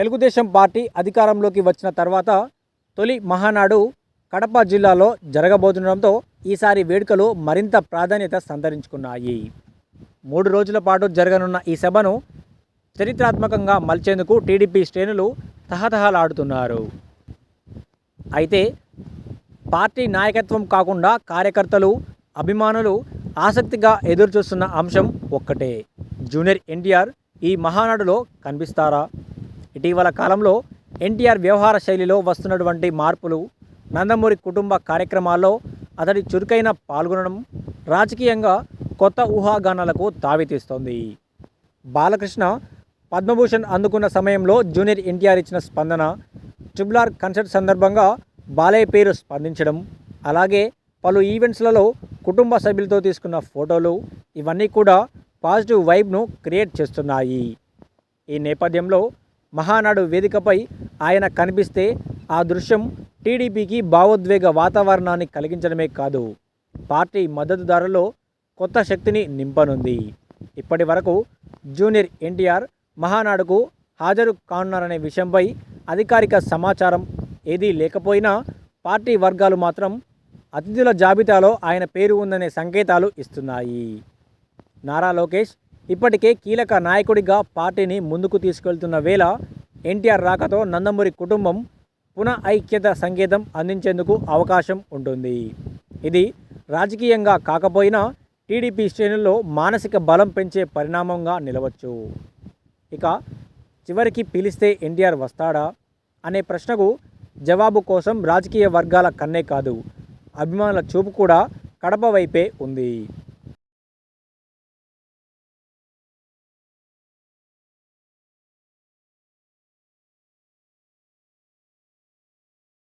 Telugu Desam party అధికారంలోకి వచ్చిన తర్వాత తొలి మహానాడు కడప జిల్లాలో జరగబోతుండటంతో ఈసారి వేడుకలు మరింత ప్రాధాన్యత సంతరించుకున్నాయి. మూడు రోజుల పాటు జరగనున్న ఈ సభను చరిత్రాత్మకంగా మలిచేందుకు టీడీపీ శ్రేణులు తహతహలాడుతున్నారు. అయితే పార్టీ నాయకత్వం కాకుండా కార్యకర్తలు అభిమానులు ఆసక్తిగా ఎదురుచూస్తున్న అంశం ఒక్కటే. జూనియర్ ఎన్టీఆర్ ఈ మహానాడులో కనిపిస్తారా? ఇటీవల కాలంలో ఎన్టీఆర్ వ్యవహార శైలిలో వస్తున్నటువంటి మార్పులు నందమూరి కుటుంబ కార్యక్రమాల్లో అతడి చురుకైన పాల్గొనడం రాజకీయంగా కొత్త ఊహాగానాలకు తావితీస్తోంది బాలకృష్ణ పద్మభూషణ్ అందుకున్న సమయంలో జూనియర్ ఎన్టీఆర్ ఇచ్చిన స్పందన ట్రిబులార్ కన్సర్ట్ సందర్భంగా బాలయ్య పేరు స్పందించడం అలాగే పలు ఈవెంట్స్లలో కుటుంబ సభ్యులతో తీసుకున్న ఫోటోలు ఇవన్నీ కూడా పాజిటివ్ వైబ్ను క్రియేట్ చేస్తున్నాయి. ఈ నేపథ్యంలో మహానాడు వేదికపై ఆయన కనిపిస్తే ఆ దృశ్యం టీడీపీకి భావోద్వేగ వాతావరణాన్ని కలిగించడమే కాదు. పార్టీ మద్దతుదారుల్లో కొత్త శక్తిని నింపనుంది. ఇప్పటి వరకు జూనియర్ ఎన్టీఆర్ మహానాడుకు హాజరు కానున్నారనే విషయంపై అధికారిక సమాచారం ఏదీ లేకపోయినా పార్టీ వర్గాలు మాత్రం అతిథుల జాబితాలో ఆయన పేరు ఉందనే సంకేతాలు ఇస్తున్నాయి. నారా లోకేష్ ఇప్పటికే కీలక నాయకుడిగా పార్టీని ముందుకు తీసుకెళ్తున్న వేళ ఎన్టీఆర్ రాకతో నందమూరి కుటుంబం పునః ఐక్యత సంకేతం అందించేందుకు అవకాశం ఉంటుంది. ఇది రాజకీయంగా కాకపోయినా టీడీపీ శ్రేణుల్లో మానసిక బలం పెంచే పరిణామంగా నిలవచ్చు. ఇక చివరికి పిలిస్తే ఎన్టీఆర్ వస్తాడా? అనే ప్రశ్నకు జవాబు కోసం రాజకీయ వర్గాల కన్నే కాదు అభిమానుల చూపు కూడా కడప వైపే ఉంది.